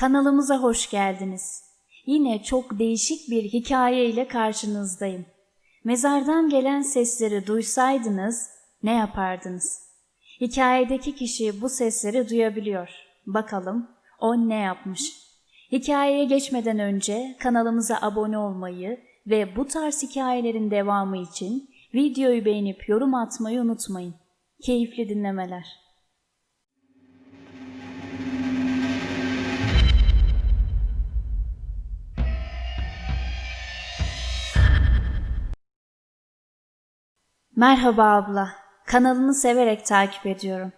Kanalımıza hoş geldiniz. Yine çok değişik bir hikaye ile karşınızdayım. Mezardan gelen sesleri duysaydınız ne yapardınız? Hikayedeki kişi bu sesleri duyabiliyor. Bakalım o ne yapmış? Hikayeye geçmeden önce kanalımıza abone olmayı ve bu tarz hikayelerin devamı için videoyu beğenip yorum atmayı unutmayın. Keyifli dinlemeler. Merhaba abla. Kanalını severek takip ediyorum.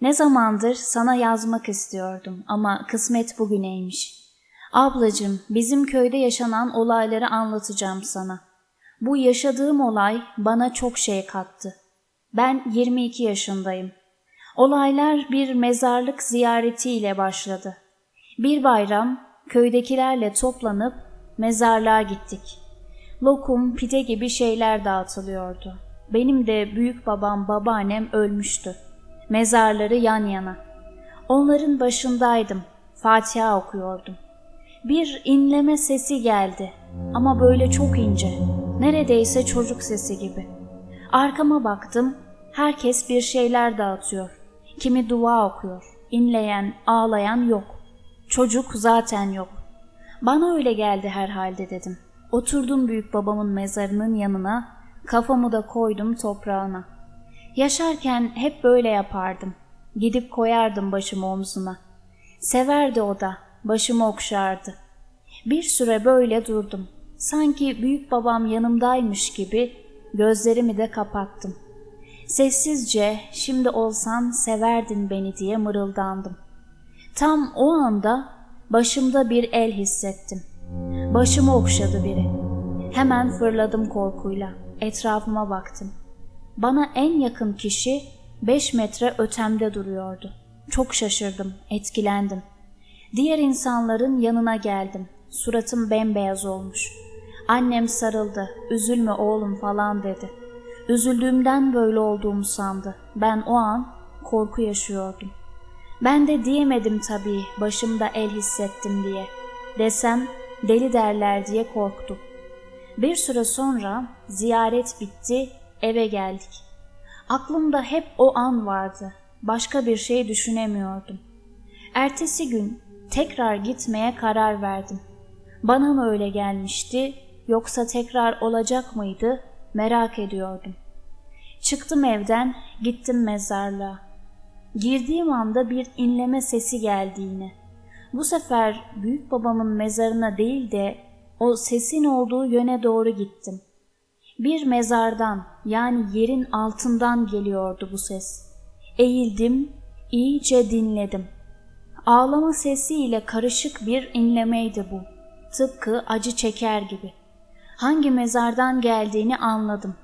Ne zamandır sana yazmak istiyordum ama kısmet bugüneymiş. Ablacım, bizim köyde yaşanan olayları anlatacağım sana. Bu yaşadığım olay bana çok şey kattı. Ben 22 yaşındayım. Olaylar bir mezarlık ziyaretiyle başladı. Bir bayram köydekilerle toplanıp mezarlığa gittik. Lokum, pide gibi şeyler dağıtılıyordu. Benim de büyük babam, babaannem ölmüştü. Mezarları yan yana. Onların başındaydım. Fatiha okuyordum. Bir inleme sesi geldi ama böyle çok ince. Neredeyse çocuk sesi gibi. Arkama baktım. Herkes bir şeyler dağıtıyor. Kimi dua okuyor. İnleyen, ağlayan yok. Çocuk zaten yok. Bana öyle geldi herhalde dedim. Oturdum büyük babamın mezarının yanına, kafamı da koydum toprağına. Yaşarken hep böyle yapardım. Gidip koyardım başımı omzuna. Severdi o da, başımı okşardı. Bir süre böyle durdum. Sanki büyük babam yanımdaymış gibi gözlerimi de kapattım. Sessizce şimdi olsan severdin beni diye mırıldandım. Tam o anda başımda bir el hissettim. Başımı okşadı biri. Hemen fırladım korkuyla. Etrafıma baktım. Bana en yakın kişi beş metre ötemde duruyordu. Çok şaşırdım, etkilendim. Diğer insanların yanına geldim. Suratım bembeyaz olmuş. Annem sarıldı. Üzülme oğlum falan dedi. Üzüldüğümden böyle olduğumu sandı. Ben o an korku yaşıyordum. Ben de diyemedim tabii başımda el hissettim diye. Desem deli derler diye korktum. Bir süre sonra ziyaret bitti, eve geldik. Aklımda hep o an vardı. Başka bir şey düşünemiyordum. Ertesi gün tekrar gitmeye karar verdim. Bana mı öyle gelmişti yoksa tekrar olacak mıydı merak ediyordum. Çıktım evden, gittim mezarlığa. Girdiğim anda bir inleme sesi geldi yine. Bu sefer büyük babamın mezarına değil de o sesin olduğu yöne doğru gittim. Bir mezardan yani yerin altından geliyordu bu ses. Eğildim, iyice dinledim. Ağlama sesiyle karışık bir inlemeydi bu. Tıpkı acı çeker gibi. Hangi mezardan geldiğini anladım.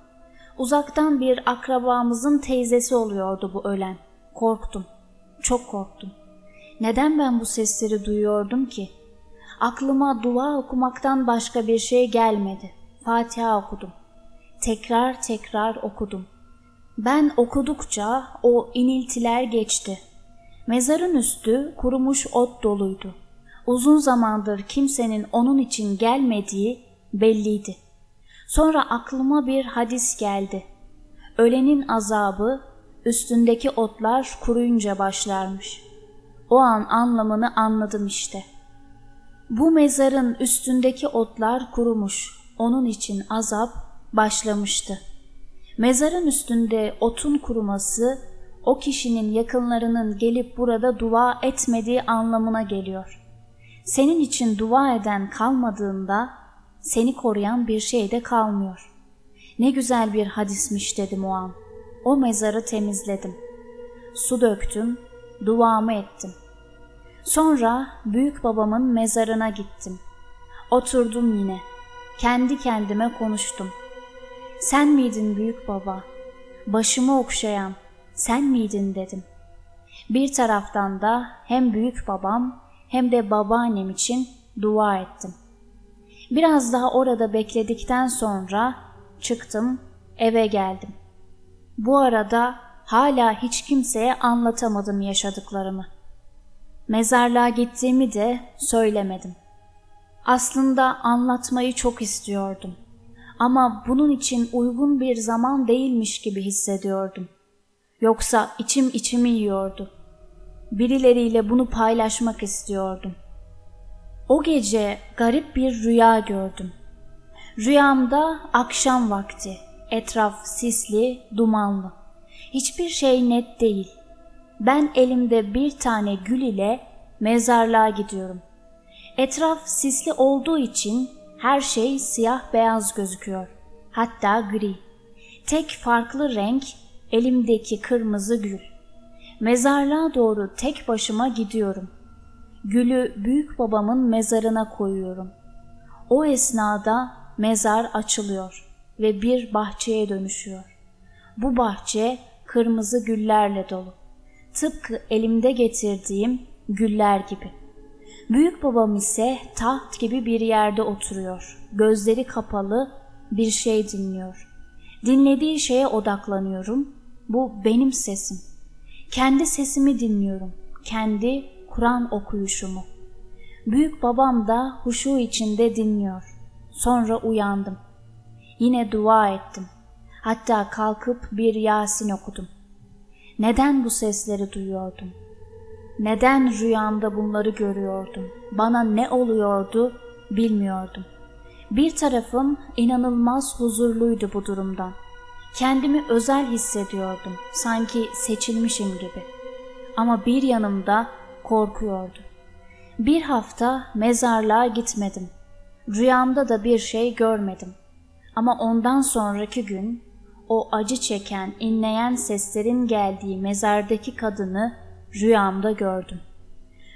Uzaktan bir akrabamızın teyzesi oluyordu bu ölen. Korktum. Çok korktum. Neden ben bu sesleri duyuyordum ki? Aklıma dua okumaktan başka bir şey gelmedi. Fatiha okudum. Tekrar tekrar okudum. Ben okudukça o iniltiler geçti. Mezarın üstü kurumuş ot doluydu. Uzun zamandır kimsenin onun için gelmediği belliydi. Sonra aklıma bir hadis geldi. Ölenin azabı üstündeki otlar kuruyunca başlarmış. O an anlamını anladım işte. Bu mezarın üstündeki otlar kurumuş. Onun için azap başlamıştı. Mezarın üstünde otun kuruması o kişinin yakınlarının gelip burada dua etmediği anlamına geliyor. Senin için dua eden kalmadığında seni koruyan bir şey de kalmıyor. Ne güzel bir hadismiş dedim o an. O mezarı temizledim. Su döktüm, duamı ettim. Sonra büyük babamın mezarına gittim. Oturdum yine. Kendi kendime konuştum. Sen miydin büyük baba? Başımı okşayan sen miydin dedim. Bir taraftan da hem büyük babam hem de babaannem için dua ettim. Biraz daha orada bekledikten sonra çıktım, eve geldim. Bu arada hala hiç kimseye anlatamadım yaşadıklarımı. Mezarlığa gittiğimi de söylemedim. Aslında anlatmayı çok istiyordum. Ama bunun için uygun bir zaman değilmiş gibi hissediyordum. Yoksa içim içimi yiyordu. Birileriyle bunu paylaşmak istiyordum. O gece garip bir rüya gördüm. Rüyamda akşam vakti, etraf sisli, dumanlı. Hiçbir şey net değil. Ben elimde bir tane gül ile mezarlığa gidiyorum. Etraf sisli olduğu için her şey siyah beyaz gözüküyor. Hatta gri. Tek farklı renk elimdeki kırmızı gül. Mezarlığa doğru tek başıma gidiyorum. Gülü büyük babamın mezarına koyuyorum. O esnada mezar açılıyor ve bir bahçeye dönüşüyor. Bu bahçe kırmızı güllerle dolu. Tıpkı elimde getirdiğim güller gibi. Büyük babam ise taht gibi bir yerde oturuyor. Gözleri kapalı bir şey dinliyor. Dinlediği şeye odaklanıyorum. Bu benim sesim. Kendi sesimi dinliyorum. Kendi Kur'an okuyuşumu. Büyük babam da huşu içinde dinliyor. Sonra uyandım. Yine dua ettim. Hatta kalkıp bir Yasin okudum. Neden bu sesleri duyuyordum? Neden rüyamda bunları görüyordum? Bana ne oluyordu bilmiyordum. Bir tarafım inanılmaz huzurluydu bu durumdan. Kendimi özel hissediyordum, sanki seçilmişim gibi. Ama bir yanımda korkuyordu. Bir hafta mezarlığa gitmedim. Rüyamda da bir şey görmedim. Ama ondan sonraki gün o acı çeken, inleyen seslerin geldiği mezardaki kadını rüyamda gördüm.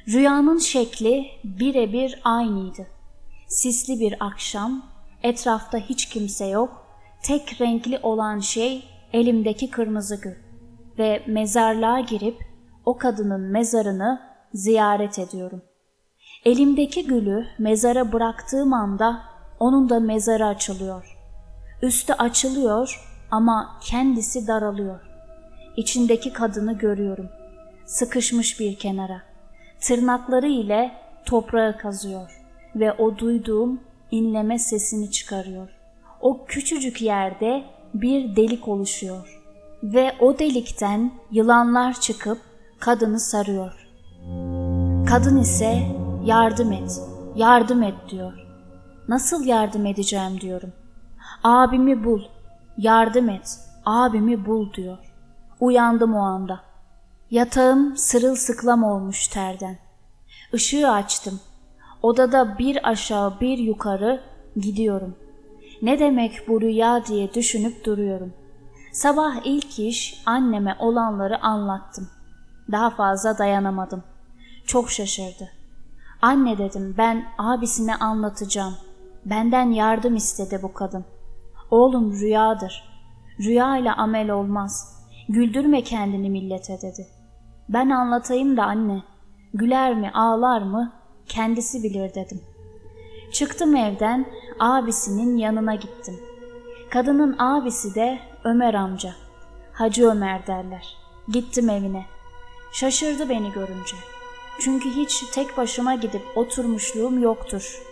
Rüyanın şekli birebir aynıydı. Sisli bir akşam, etrafta hiç kimse yok, tek renkli olan şey elimdeki kırmızı gül ve mezarlığa girip o kadının mezarını ziyaret ediyorum. Elimdeki gülü mezara bıraktığım anda onun da mezarı açılıyor. Üstü açılıyor ama kendisi daralıyor. İçindeki kadını görüyorum. Sıkışmış bir kenara. Tırnakları ile toprağı kazıyor ve o duyduğum inleme sesini çıkarıyor. O küçücük yerde bir delik oluşuyor ve o delikten yılanlar çıkıp kadını sarıyor. Kadın ise yardım et, yardım et diyor. Nasıl yardım edeceğim diyorum. Abimi bul, yardım et, abimi bul diyor. Uyandım o anda. Yatağım sırılsıklam olmuş terden. Işığı açtım. Odada bir aşağı bir yukarı gidiyorum. Ne demek bu rüya diye düşünüp duruyorum. Sabah ilk iş anneme olanları anlattım. Daha fazla dayanamadım. Çok şaşırdı. Anne dedim ben abisine anlatacağım. Benden yardım istedi bu kadın. Oğlum rüyadır. Rüya ile amel olmaz. Güldürme kendini millete dedi. Ben anlatayım da anne. Güler mi ağlar mı kendisi bilir dedim. Çıktım evden abisinin yanına gittim. Kadının abisi de Ömer amca. Hacı Ömer derler. Gittim evine. Şaşırdı beni görünce. Çünkü hiç tek başıma gidip oturmuşluğum yoktur.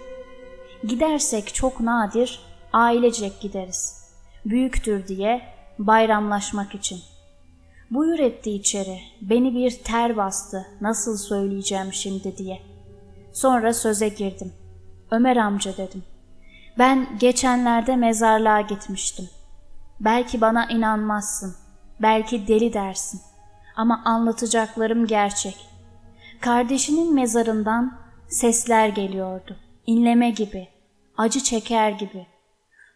Gidersek çok nadir ailecek gideriz. Büyüktür diye bayramlaşmak için. Buyur etti içeri. Beni bir ter bastı. Nasıl söyleyeceğim şimdi diye. Sonra söze girdim. Ömer amca dedim. Ben geçenlerde mezarlığa gitmiştim. Belki bana inanmazsın. Belki deli dersin. Ama anlatacaklarım gerçek. Kardeşinin mezarından sesler geliyordu. İnleme gibi, acı çeker gibi.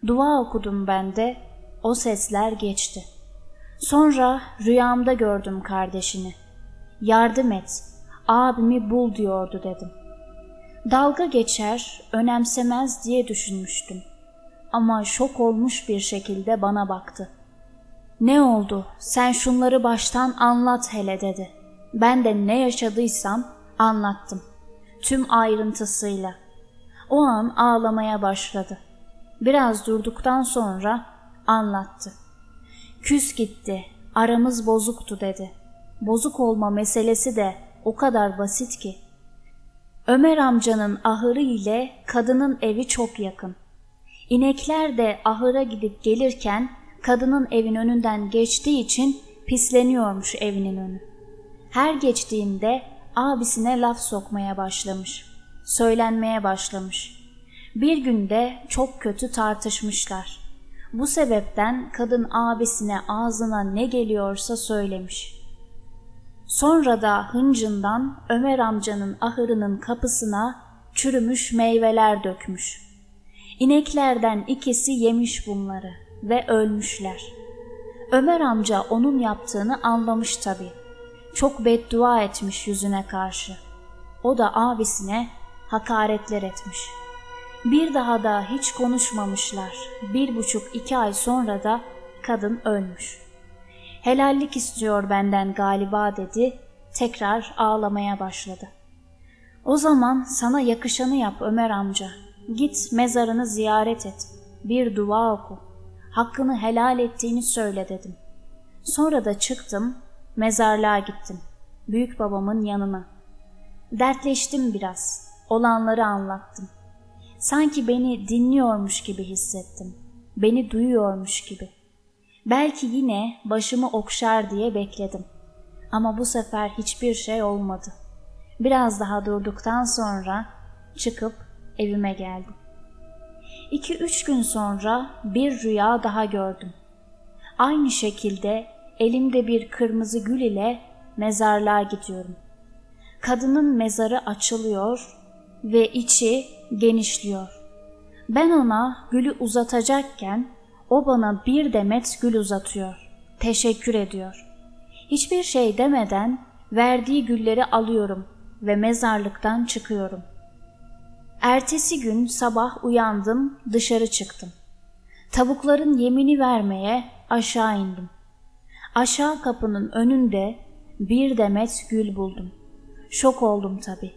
Dua okudum ben de, o sesler geçti. Sonra rüyamda gördüm kardeşini. Yardım et, abimi bul diyordu dedim. Dalga geçer, önemsemez diye düşünmüştüm. Ama şok olmuş bir şekilde bana baktı. Ne oldu? Sen şunları baştan anlat hele dedi. Ben de ne yaşadıysam anlattım. Tüm ayrıntısıyla. O an ağlamaya başladı. Biraz durduktan sonra anlattı. Küs gitti, aramız bozuktu dedi. Bozuk olma meselesi de O kadar basit ki. Ömer amcanın ahırı ile kadının evi çok yakın. İnekler de ahıra gidip gelirken kadının evin önünden geçtiği için pisleniyormuş evinin önü. Her geçtiğinde abisine laf sokmaya başlamış. Söylenmeye başlamış. Bir günde çok kötü tartışmışlar. Bu sebepten kadın abisine ağzına ne geliyorsa söylemiş. Sonra da hıncından Ömer amcanın ahırının kapısına çürümüş meyveler dökmüş. İneklerden ikisi yemiş bunları ve ölmüşler. Ömer amca onun yaptığını anlamış tabii. Çok beddua etmiş yüzüne karşı. O da abisine hakaretler etmiş. Bir daha da hiç konuşmamışlar. Bir buçuk iki ay sonra da kadın ölmüş. Helallik istiyor benden galiba dedi. Tekrar ağlamaya başladı. O zaman sana yakışanı yap Ömer amca. Git mezarını ziyaret et. Bir dua oku. Hakkını helal ettiğini söyle dedim. Sonra da çıktım, mezarlığa gittim. Büyük babamın yanına. Dertleştim biraz. Olanları anlattım. Sanki beni dinliyormuş gibi hissettim. Beni duyuyormuş gibi. Belki yine başımı okşar diye bekledim. Ama bu sefer hiçbir şey olmadı. Biraz daha durduktan sonra çıkıp evime geldim. İki üç gün sonra bir rüya daha gördüm. Aynı şekilde elimde bir kırmızı gül ile mezarlığa gidiyorum. Kadının mezarı açılıyor ve içi genişliyor. Ben ona gülü uzatacakken o bana bir demet gül uzatıyor. Teşekkür ediyor. Hiçbir şey demeden verdiği gülleri alıyorum ve mezarlıktan çıkıyorum. Ertesi gün sabah uyandım, dışarı çıktım. Tavukların yemini vermeye aşağı indim. Aşağı kapının önünde bir demet gül buldum. Şok oldum tabii.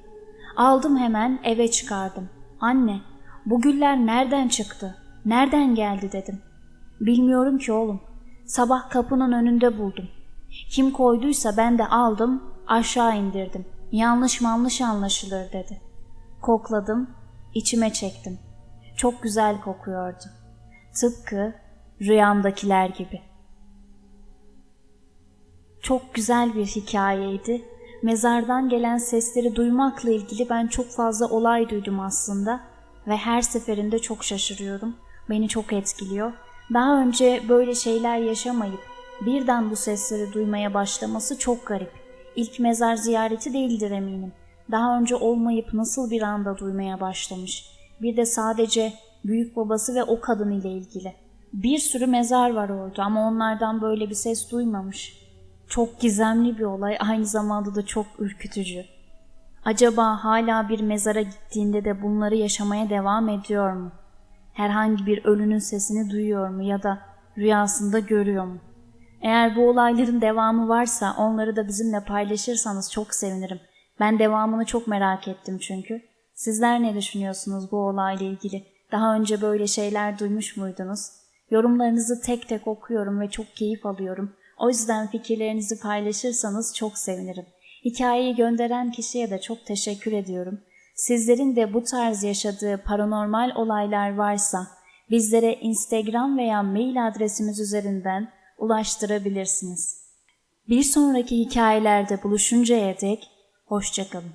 Aldım hemen eve çıkardım. Anne, bu güller nereden çıktı? Nereden geldi dedim. Bilmiyorum ki oğlum. Sabah kapının önünde buldum. Kim koyduysa ben de aldım, aşağı indirdim. Yanlış manlış anlaşılır dedi. Kokladım, içime çektim. Çok güzel kokuyordu. Tıpkı rüyamdakiler gibi. Çok güzel bir hikayeydi. Mezardan gelen sesleri duymakla ilgili ben çok fazla olay duydum aslında ve her seferinde çok şaşırıyorum. Beni çok etkiliyor. Daha önce böyle şeyler yaşamayıp birden bu sesleri duymaya başlaması çok garip. İlk mezar ziyareti değildir eminim. Daha önce olmayıp nasıl bir anda duymaya başlamış. Bir de sadece büyük babası ve o kadın ile ilgili. Bir sürü mezar var orada ama onlardan böyle bir ses duymamış. Çok gizemli bir olay, aynı zamanda da çok ürkütücü. Acaba hala bir mezara gittiğinde de bunları yaşamaya devam ediyor mu? Herhangi bir ölünün sesini duyuyor mu ya da rüyasında görüyor mu? Eğer bu olayların devamı varsa onları da bizimle paylaşırsanız çok sevinirim. Ben devamını çok merak ettim çünkü. Sizler ne düşünüyorsunuz bu olayla ilgili? Daha önce böyle şeyler duymuş muydunuz? Yorumlarınızı tek tek okuyorum ve çok keyif alıyorum. O yüzden fikirlerinizi paylaşırsanız çok sevinirim. Hikayeyi gönderen kişiye de çok teşekkür ediyorum. Sizlerin de bu tarz yaşadığı paranormal olaylar varsa bizlere Instagram veya mail adresimiz üzerinden ulaştırabilirsiniz. Bir sonraki hikayelerde buluşuncaya dek hoşçakalın.